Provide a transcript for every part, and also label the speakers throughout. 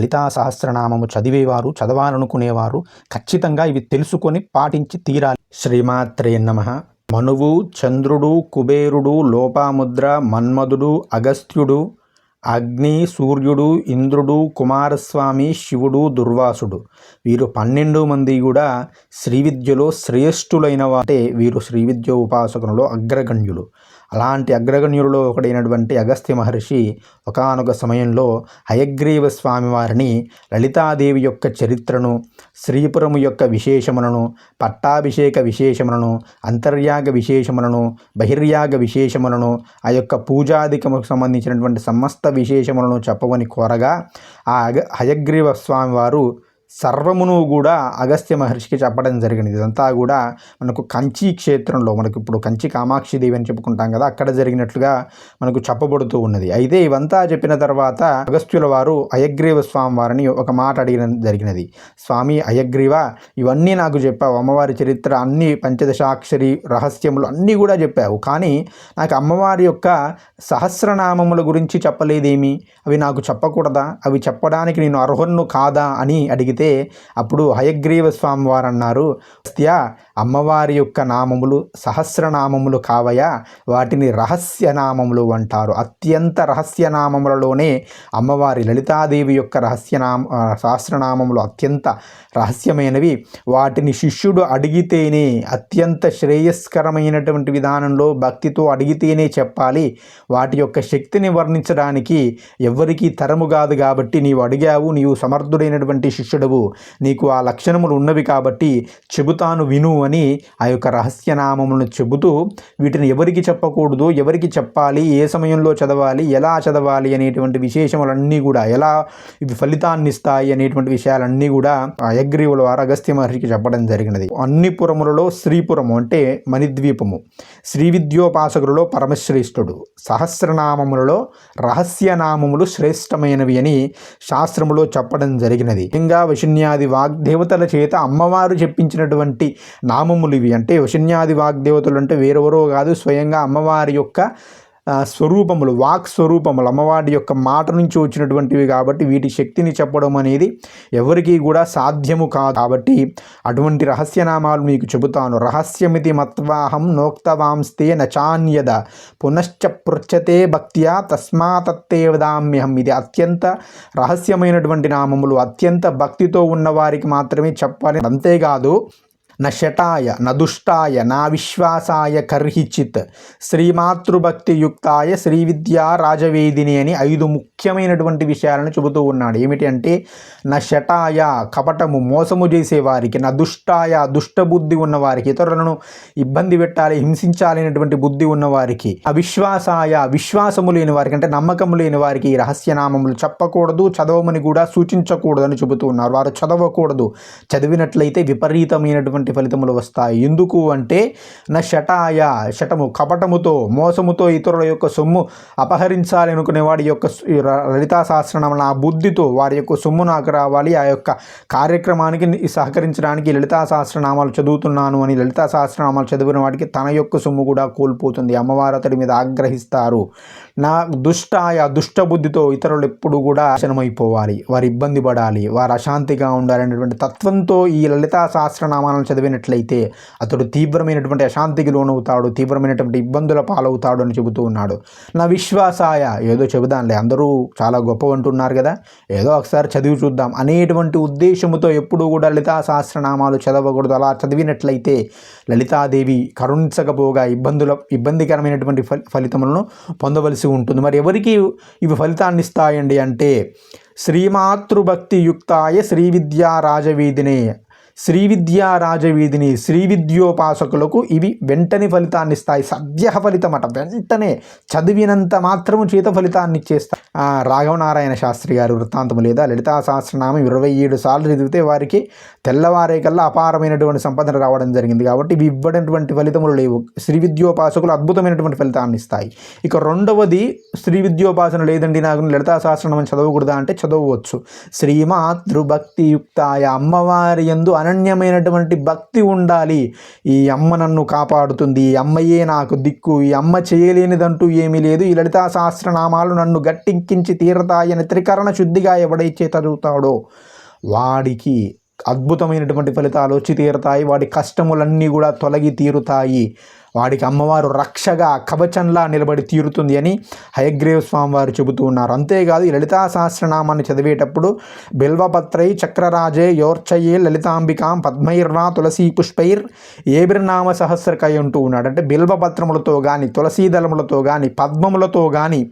Speaker 1: లలితా సహస్రనామము చదివేవారు చదవాలనుకునేవారు ఖచ్చితంగా ఇవి తెలుసుకొని పాటించి తీరాలి. శ్రీమాత్రే నమ. మనువు చంద్రుడు కుబేరుడు లోపాముద్ర మన్మధుడు అగస్త్యుడు అగ్ని సూర్యుడు ఇంద్రుడు కుమారస్వామి శివుడు దుర్వాసుడు. వీరు పన్నెండు మంది కూడా శ్రీ విద్యలో శ్రేష్ఠులైన వాటే వీరు శ్రీ విద్య ఉపాసకులలో అగ్రగణ్యులు. అలాంటి అగ్రగణ్యులలో ఒకడైనటువంటి అగస్త్య మహర్షి ఒకానొక సమయంలో హయగ్రీవ స్వామి వారిని లలితాదేవి యొక్క చరిత్రను శ్రీపురము యొక్క విశేషములను పట్టాభిషేక విశేషములను అంతర్యాగ విశేషములను బహిర్యాగ విశేషములను ఆ యొక్క పూజాధికముకు సంబంధించినటువంటి సమస్త విశేషములను చెప్పమని కోరగా ఆ అగ హయగ్రీవ స్వామివారు సర్వమును కూడా అగస్త్య మహర్షికి చెప్పడం జరిగింది. ఇదంతా కూడా మనకు కంచి క్షేత్రంలో మనకు ఇప్పుడు కంచి కామాక్షి దేవి అని చెప్పుకుంటాం కదా అక్కడ జరిగినట్లుగా మనకు చెప్పబడుతూ ఉన్నది. అయితే ఇవంతా చెప్పిన తర్వాత అగస్త్యుల వారు అయగ్రీవ స్వామి వారిని ఒక మాట అడిగిన జరిగినది. స్వామి అయగ్రీవ ఇవన్నీ నాకు చెప్పావు. అమ్మవారి చరిత్ర అన్ని పంచదశాక్షరి రహస్యములు అన్నీ కూడా చెప్పావు. కానీ నాకు అమ్మవారి యొక్క సహస్రనామముల గురించి చెప్పలేదేమి? అవి నాకు చెప్పకూడదా? అవి చెప్పడానికి నేను అర్హున్ను కాదా? అని అడిగితే అప్పుడు హయగ్రీవ స్వామి వారు అన్నారు అమ్మవారి యొక్క నామములు సహస్రనామములు కావయా? వాటిని రహస్య నామములు అంటారు. అత్యంత రహస్య నామములలోనే అమ్మవారి లలితాదేవి యొక్క రహస్యనామ సహస్రనామములు అత్యంత రహస్యమైనవి. వాటిని శిష్యుడు అడిగితేనే అత్యంత శ్రేయస్కరమైనటువంటి విధానంలో భక్తితో అడిగితేనే చెప్పాలి. వాటి యొక్క శక్తిని వర్ణించడానికి ఎవ్వరికీ తరము కాదు కాబట్టి నీవు అడిగావు నీవు సమర్థుడైనటువంటి శిష్యుడవు. నీకు ఆ లక్షణములు ఉన్నవి కాబట్టి చెబుతాను విను అని ఆ యొక్క రహస్యనామములను చెబుతూ వీటిని ఎవరికి చెప్పకూడదు ఎవరికి చెప్పాలి ఏ సమయంలో చదవాలి ఎలా చదవాలి అనేటువంటి విశేషములన్నీ కూడా ఎలా ఇవి ఫలితాన్ని ఇస్తాయి అనేటువంటి విషయాలన్నీ కూడా అయగ్రీవుల వారు అగస్త్య మహర్షికి చెప్పడం జరిగినది. అన్ని పురములలో శ్రీపురము అంటే మణిద్వీపము. శ్రీ విద్యోపాసకులలో పరమశ్రేష్ఠుడు. సహస్రనామములలో రహస్యనామములు శ్రేష్టమైనవి అని శాస్త్రములో చెప్పడం జరిగినది. ఇంకా వశిన్యాది వాగ్దేవతల చేత అమ్మవారు చెప్పించినటువంటి నామములు ఇవి. అంటే వశిన్యాది వాగ్దేవతలు అంటే వేరెవరో కాదు స్వయంగా అమ్మవారి యొక్క స్వరూపములు వాక్ స్వరూపములు అమ్మవారి యొక్క మాట నుంచి వచ్చినటువంటివి కాబట్టి వీటి శక్తిని చెప్పడం అనేది ఎవరికీ కూడా సాధ్యము కాదు. కాబట్టి అటువంటి రహస్యనామాలు మీకు చెబుతాను. రహస్యమితి మత్వాహం నోక్తవాంస్తే నచాన్యద పునశ్చ పృచ్చతే భక్త్యా తస్మాతత్తే వదామ్యహం ఇది అత్యంత రహస్యమైనటువంటి నామములు. అత్యంత భక్తితో ఉన్నవారికి మాత్రమే చెప్పాలి. అంతేకాదు న నదుష్టాయ దుష్టాయ నా విశ్వాసాయ కర్హిచిత్. శ్రీమాతృభక్తియుక్తాయ శ్రీ విద్యా రాజవేదిని అని ఐదు ముఖ్యమైనటువంటి విషయాలను చెబుతూ ఉన్నాడు. ఏమిటి అంటే న కపటము మోసము చేసేవారికి నా దుష్టాయ దుష్టబుద్ధి ఉన్నవారికి ఇతరులను ఇబ్బంది పెట్టాలి హింసించాలనేటువంటి బుద్ధి ఉన్నవారికి అవిశ్వాసాయ విశ్వాసము లేని వారికి అంటే నమ్మకము లేని వారికి ఈ రహస్యనామములు చెప్పకూడదు చదవమని కూడా సూచించకూడదు అని చెబుతూ ఉన్నారు. వారు చదవకూడదు. చదివినట్లయితే విపరీతమైనటువంటి ఫలితములు వస్తాయి? ఎందుకు అంటే నా శటాయ శటము కపటముతో మోసముతో ఇతరుల యొక్క సొమ్ము అపహరించాలి అనుకునే వాడి యొక్క లలితా సహస్రనామం ఆ బుద్ధితో వారి యొక్క సొమ్ము నాకు రావాలి ఆ యొక్క కార్యక్రమానికి సహకరించడానికి లలితా సహస్రనామాలు చదువుతున్నాను అని లలితా సహస్రనామాలు చదివిన వాడికి తన యొక్క సొమ్ము కూడా కోల్పోతుంది. అమ్మవారు అతడి మీద ఆగ్రహిస్తారు. నా దుష్టాయ దుష్ట బుద్ధితో ఇతరులు ఎప్పుడు కూడా నాశనమైపోవాలి. వారు ఇబ్బంది పడాలి. వారు అశాంతిగా ఉండాలనేటువంటి తత్వంతో ఈ లలితా సహస్రనామాలను చదివినట్లయితే అతడు తీవ్రమైనటువంటి అశాంతికి లోనవుతాడు తీవ్రమైనటువంటి ఇబ్బందుల పాలవుతాడు అని చెబుతూ ఉన్నాడు. నా విశ్వాసాయ ఏదో చెబుదాంలే అందరూ చాలా గొప్ప అంటున్నారు కదా ఏదో ఒకసారి చదివి చూద్దాం అనేటువంటి ఉద్దేశముతో ఎప్పుడూ కూడా లలితా సహస్రనామాలు చదవకూడదు. అలా చదివినట్లయితే లలితాదేవి కరుణించకపోగా ఇబ్బందుల ఇబ్బందికరమైనటువంటి ఫలి ఫలితములను పొందవలసి ఉంటుంది. మరి ఎవరికి ఇవి ఫలితాన్ని ఇస్తాయండి అంటే శ్రీమాతృభక్తియుక్తాయ శ్రీ విద్యా రాజవీధినే శ్రీ శ్రీవిద్యోపాసకులకు రాజవీధిని విద్యోపాసకులకు ఇవి వెంటనే ఫలితాన్ని ఇస్తాయి. సద్య ఫలితం అట. వెంటనే చదివినంత మాత్రము చేత ఫలితాన్ని ఇచ్చేస్తాయి రాఘవనారాయణ శాస్త్రి గారు వృత్తాంతము లేదా లలితా సహస్రనామం ఇరవై ఏడు సార్లు చదివితే వారికి తెల్లవారే కల్లా అపారమైనటువంటి సంపదన రావడం జరిగింది కాబట్టి ఇవి ఇవ్వడటువంటి ఫలితములు లేవు. శ్రీవిద్యోపాసకులు అద్భుతమైనటువంటి ఫలితాన్ని ఇస్తాయి. ఇక రెండవది శ్రీవిద్యోపాసన లేదండి నాకు. లలితా సహస్రనామం చదవకూడదా అంటే చదవవచ్చు. శ్రీమాతృభక్తియుక్తాయ అమ్మవారి యందు అన అనన్యమైనటువంటి భక్తి ఉండాలి. ఈ అమ్మ నన్ను కాపాడుతుంది. ఈ అమ్మయే నాకు దిక్కు. ఈ అమ్మ చేయలేనిదంటూ ఏమీ లేదు. ఈ లలితా సహస్రనామాలు నన్ను గట్టెక్కించి తీరతాయని త్రికరణ శుద్ధిగా ఎవడైతే చదువుతాడో వాడికి అద్భుతమైనటువంటి ఫలితాలు వచ్చి తీరుతాయి. వాడి కష్టములన్నీ కూడా తొలగి తీరుతాయి. వాడికి అమ్మవారు రక్షగా కవచంలా నిలబడి తీరుతుంది అని హయగ్రీవ స్వామి వారు చెబుతూ ఉన్నారు. అంతేకాదు ఈ లలితా సహస్రనామాన్ని చదివేటప్పుడు బిల్వపత్రై చక్రరాజే యోర్చయే లలితాంబికాం పద్మైర్వా తులసీ పుష్పైర్ ఏబిర్నామ సహస్రకై అంటూ ఉన్నాడు. అంటే బిల్వపత్రములతో కానీ తులసీ దళములతో కానీ పద్మములతో కానీ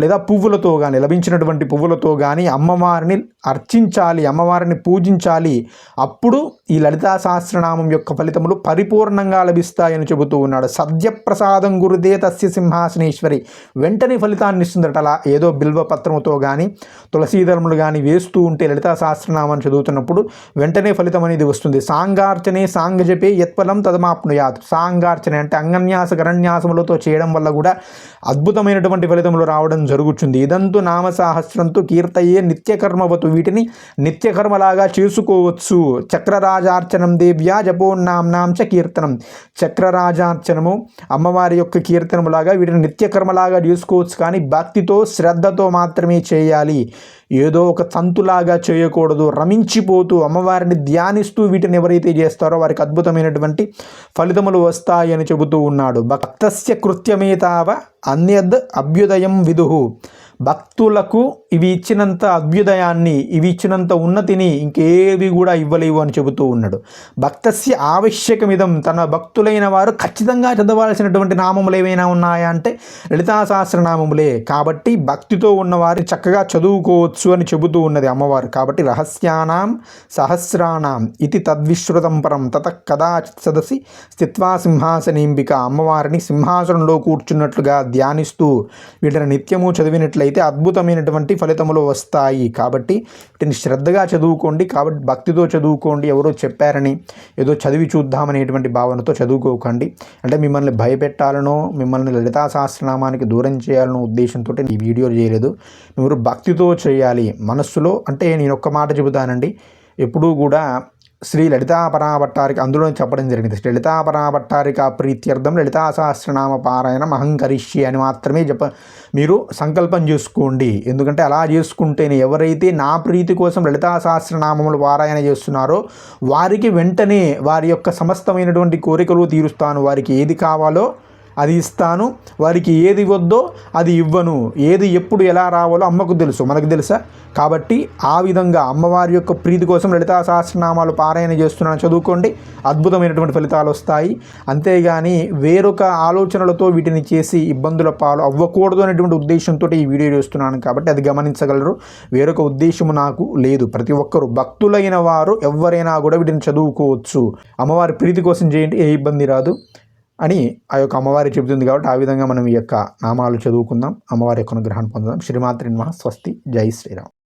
Speaker 1: లేదా పువ్వులతో కానీ లభించినటువంటి పువ్వులతో కానీ అమ్మవారిని అర్చించాలి అమ్మవారిని పూజించాలి. అప్పుడు ఈ లలితా సహస్రనామం యొక్క ఫలితములు పరిపూర్ణంగా లభిస్తాయని చెబుతూ ఉన్నాడు. సద్యప్రసాదం గురుదే తస్య సింహాసనేశ్వరి. వెంటనే ఫలితాన్ని ఇస్తుందట. అలా ఏదో బిల్వపత్రముతో కానీ తులసీదళములు కానీ వేస్తూ ఉంటే లలితా సహస్రనామాన్ని చదువుతున్నప్పుడు వెంటనే ఫలితం అనేది వస్తుంది. సాంగార్చనే సాంగజపే యత్ఫలం తదమాప్నుయాత్. సాంగార్చనే అంటే అంగన్యాస గరణ్యాసములతో చేయడం వల్ల కూడా అద్భుతమైనటువంటి ఫలితములు రావడం జరుగుతుంది ఇదంతు నామసాహస్రంతో కీర్తయే నిత్యకర్మవతు. వీటిని నిత్యకర్మలాగా చేసుకోవచ్చు. చక్రరాజార్చనం దేవ్యా జపోన్నాంనాం చ కీర్తనం. చక్రరాజార్చనము అమ్మవారి యొక్క కీర్తనములాగా వీటిని నిత్యకర్మలాగా చేసుకోవచ్చు. కానీ భక్తితో శ్రద్ధతో మాత్రమే చేయాలి. ఏదో ఒక తంతులాగా చేయకూడదు. రమించిపోతూ అమ్మవారిని ధ్యానిస్తూ వీటిని ఎవరైతే చేస్తారో వారికి అద్భుతమైనటువంటి ఫలితములు వస్తాయని చెబుతూ ఉన్నాడు. భక్తస్య కృత్యమేతావ അന്യത് അഭ്യുദയം വിദുഹു. భక్తులకు ఇవి ఇచ్చినంత అభ్యుదయాన్ని ఇవి ఇచ్చినంత ఉన్నతిని ఇంకేవి కూడా ఇవ్వలేవు అని చెబుతూ ఉన్నాడు. భక్తస్య ఆవశ్యకమిదం తన భక్తులైన వారు ఖచ్చితంగా చదవాల్సినటువంటి నామములు ఏవైనా ఉన్నాయా అంటే లలితా సహస్రనామములే. కాబట్టి భక్తితో ఉన్నవారు చక్కగా చదువుకోవచ్చు అని చెబుతూ ఉన్నది అమ్మవారు. కాబట్టి రహస్యానాం సహస్రానాం ఇది తద్విశ్రుతం పరం. తత కదాచిత్ సదసి స్థిత్వా సింహాసనీంబిక. అమ్మవారిని సింహాసనంలో కూర్చున్నట్లుగా ధ్యానిస్తూ వీటిని నిత్యము చదివినట్లయితే అద్భుతమైనటువంటి ఫలితములు వస్తాయి కాబట్టి వీటిని శ్రద్ధగా చదువుకోండి కాబట్టి భక్తితో చదువుకోండి ఎవరో చెప్పారని ఏదో చదివి చూద్దామనేటువంటి భావనతో చదువుకోకండి. అంటే మిమ్మల్ని భయపెట్టాలనో మిమ్మల్ని లలితా సహస్రనామానికి దూరం చేయాలనో ఉద్దేశంతో ఈ వీడియో చేయలేదు. మీరు భక్తితో చేయాలి మనస్సులో. అంటే నేను ఒక్క మాట చెబుతానండి ఎప్పుడూ కూడా శ్రీ లలితా పరాభట్టారిక అందులో చెప్పడం జరిగింది. శ్రీ లలితాపరాభట్టారిక ప్రీత్యర్థం లలితా సహస్రనామ పారాయణం అహంకరిష్యే అని మాత్రమే చెప్ప మీరు సంకల్పం చేసుకోండి. ఎందుకంటే అలా చేసుకుంటేనే ఎవరైతే నా ప్రీతి కోసం లలితా సహస్రనామములు పారాయణ చేస్తున్నారో వారికి వెంటనే వారి యొక్క సమస్తమైనటువంటి కోరికలు తీరుస్తాను. వారికి ఏది కావాలో అది ఇస్తాను వారికి ఏది వద్దో అది ఇవ్వను. ఏది ఎప్పుడు ఎలా రావాలో అమ్మకు తెలుసు. మనకు తెలుసా? కాబట్టి ఆ విధంగా అమ్మవారి యొక్క ప్రీతి కోసం లలితా సహస్రనామాలు పారాయణ చేస్తున్నాను. చదువుకోండి. అద్భుతమైనటువంటి ఫలితాలు వస్తాయి. అంతేగాని వేరొక ఆలోచనలతో వీటిని చేసి ఇబ్బందుల పాలు అవ్వకూడదు అనేటువంటి ఉద్దేశంతో ఈ వీడియో చేస్తున్నాను. కాబట్టి అది గమనించగలరు. వేరొక ఉద్దేశము నాకు లేదు. ప్రతి ఒక్కరు భక్తులైన వారు ఎవరైనా కూడా వీటిని చదువుకోవచ్చు. అమ్మవారి ప్రీతి కోసం చేయండి. ఏ ఇబ్బంది రాదు. అని ఆ యొక్క అమ్మవారి చెబుతుంది కాబట్టి ఆ విధంగా మనం ఈ యొక్క నామాలు చదువుకుందాం. అమ్మవారి యొక్క అనుగ్రహాన్ని పొందుదాం. శ్రీమాత్రి నమః. స్వస్తి. జై శ్రీరామ్.